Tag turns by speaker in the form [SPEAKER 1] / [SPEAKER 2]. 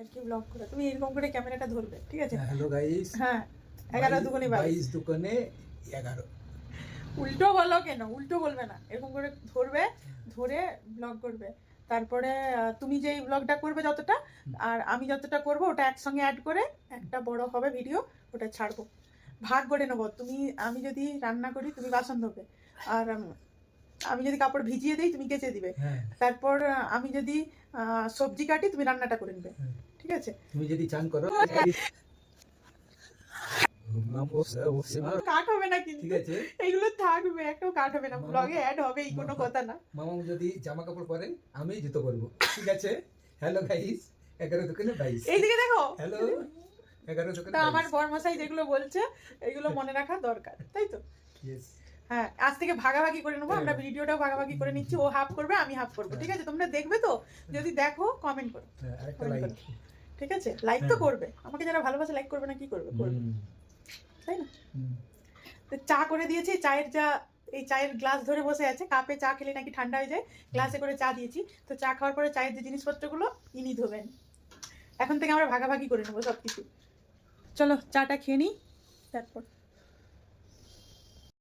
[SPEAKER 1] আর কি ব্লগ করে। তুমি এরকম করে ক্যামেরাটা ধরবে ঠিক আছে?
[SPEAKER 2] হ্যালো গাইস
[SPEAKER 1] হ্যাঁ এগারো দুগুনি বাইশ।
[SPEAKER 2] দোকানে এগারো।
[SPEAKER 1] উল্টো বলো কেন? উল্টো বলবে না। এরকম করে ধরবে ধরে ব্লগ করবে। তারপরে তুমি যে ব্লগটা করবে যতটা আর আমি যতটা করব ওটা একসঙ্গে অ্যাড করে একটা বড় হবে ভিডিও ওটা ছাড়বো। ভাগ করে নেব। তুমি আমি যদি রান্না করি তুমি বাসন ধোবে। আর আমি যদি কাপড় ভিজিয়ে দিই তুমি কেচে দিবে।
[SPEAKER 2] হ্যাঁ।
[SPEAKER 1] তারপর আমি যদি আহ, সবজি কাটি তুমি রান্নাটা করে নেবে।
[SPEAKER 2] হ্যাঁ।
[SPEAKER 1] ঠিক আছে?
[SPEAKER 2] তুমি যদি চান করো।
[SPEAKER 1] কাট হবে না কিন্তু।
[SPEAKER 2] ঠিক আছে।
[SPEAKER 1] এগুলো থাকবে একটাও কাট হবে না। ব্লগে অ্যাড হবে এই কোনো কথা না।
[SPEAKER 2] মামা যদি জামা কাপড় পরে আমি জুতো করব ঠিক আছে? হ্যালো গাইস এগারো দোকানে বাইশ।
[SPEAKER 1] এইদিকে দেখো।
[SPEAKER 2] হ্যালো এগারো দোকানে
[SPEAKER 1] আমার বরমশাই যেগুলো বলছে এগুলো মনে রাখা দরকার তাই তো? হ্যাঁ আজ থেকে ভাগাভাগি করে নেব আমরা
[SPEAKER 2] হ্যাঁ।
[SPEAKER 1] ভিডিওটাও ভাগাভাগি করে নিচ্ছি ও হাফ করবে আমি হাফ করব ঠিক আছে? তোমরা দেখবে তো? যদি দেখো কমেন্ট করো। ঠিক আছে? লাইক তো
[SPEAKER 2] হ্যাঁ।
[SPEAKER 1] করবে। আমাকে যারা ভালোবাসে লাইক করবে না কি করবে? করবে। তাই না? তো চা করে দিয়েছি চায়ের যা এই চায়ের গ্লাস ধরে বসে আছে। কাপে চা খেলে নাকি ঠান্ডা হয়ে যায়। গ্লাসে করে চা দিয়েছি। তো চা খাওয়ার পরে চায়ের যে জিনিসপত্রগুলো ইনি ধোবেন। এখন থেকে আমরা ভাগাভাগি করে নেব সব কিছু চলো চাটা খেয়ে নিই তারপর।